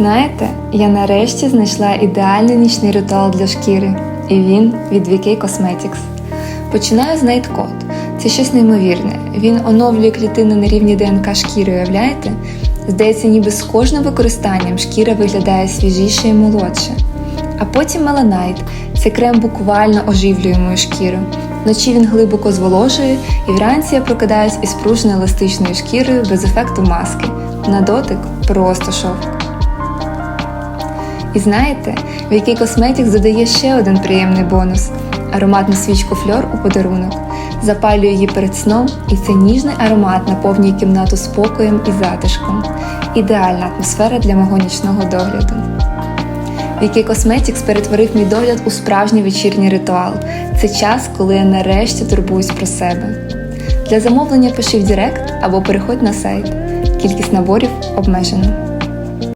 Знаєте, я нарешті знайшла ідеальний нічний ритуал для шкіри, і він від VK Cosmetics. Починаю з Night Code. Це щось неймовірне. Він оновлює клітини на рівні ДНК шкіри, уявляєте? Здається, ніби з кожним використанням шкіра виглядає свіжіше і молодше. А потім Меланайт. Це крем буквально оживлює мою шкіру. Вночі він глибоко зволожує, і вранці я прокидаюсь із пружною еластичною шкірою без ефекту маски. На дотик просто шовк. І знаєте, VK Cosmetics додає ще один приємний бонус ароматну свічку фльор у подарунок. Запалюю її перед сном, і цей ніжний аромат наповнює кімнату спокоєм і затишком. Ідеальна атмосфера для мого нічного догляду. VK Cosmetics перетворив мій догляд у справжній вечірній ритуал. Це час, коли я нарешті турбуюсь про себе. Для замовлення пиши в Директ або переходь на сайт. Кількість наборів обмежена.